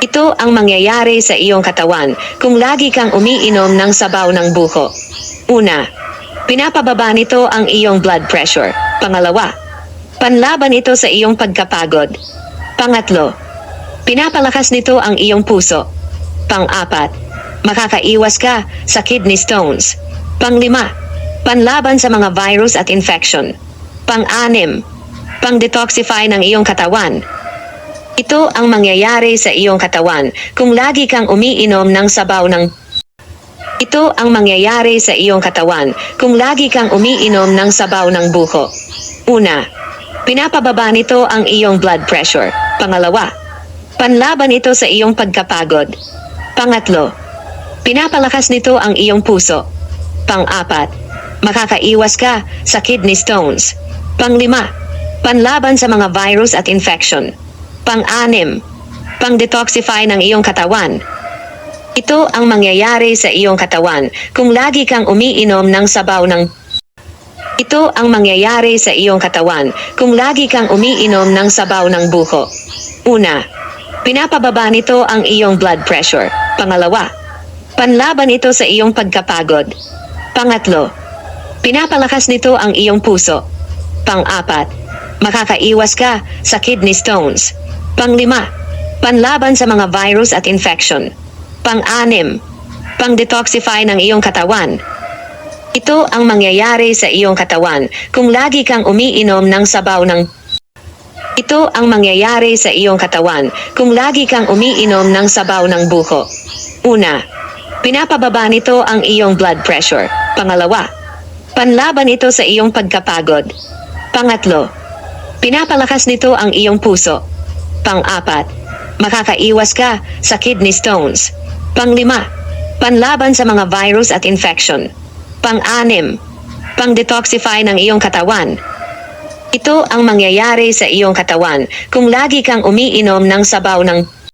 Ito ang mangyayari sa iyong katawan kung lagi kang umiinom ng sabaw ng buko. Una, pinapababa nito ang iyong blood pressure. Pangalawa, panlaban ito sa iyong pagkapagod. Pangatlo, pinapalakas nito ang iyong puso. Pang-apat, makakaiwas ka sa kidney stones. Panglima, panlaban sa mga virus at infection. Pang-anim, pang-detoxify ng iyong katawan. Ito ang mangyayari sa iyong katawan kung lagi kang umiinom ng sabaw ng Ito ang mangyayari sa iyong katawan kung lagi kang umiinom ng sabaw ng buko. Una, pinapababa nito ang iyong blood pressure. Pangalawa, panlaban ito sa iyong pagkapagod. Pangatlo, pinapalakas nito ang iyong puso. Pang-apat, makakaiwas ka sa kidney stones. Panglima, panlaban sa mga virus at infection. Pang-anim, pang-detoxify ng iyong katawan. Ito ang mangyayari sa iyong katawan kung lagi kang umiinom ng sabaw ng Ito ang mangyayari sa iyong katawan kung lagi kang umiinom ng sabaw ng buko. Una, pinapababa nito ang iyong blood pressure. Pangalawa, panlaban ito sa iyong pagkapagod. Pangatlo, pinapalakas nito ang iyong puso. Pang-apat, makakaiwas ka sa kidney stones. Panglima, panlaban sa mga virus at infection. Pang-anim, pang-detoxify ng iyong katawan. Ito ang mangyayari sa iyong katawan kung lagi kang umiinom ng sabaw ng Ito ang mangyayari sa iyong katawan kung lagi kang umiinom ng sabaw ng buko. Una, pinapababa nito ang iyong blood pressure. Pangalawa, panlaban ito sa iyong pagkapagod. Pangatlo, pinapalakas nito ang iyong puso. Pang-apat, makakaiwas ka sa kidney stones. Panglima, panlaban sa mga virus at infection. Pang-anim, pang-detoxify ng iyong katawan. Ito ang mangyayari sa iyong katawan kung lagi kang umiinom ng sabaw ng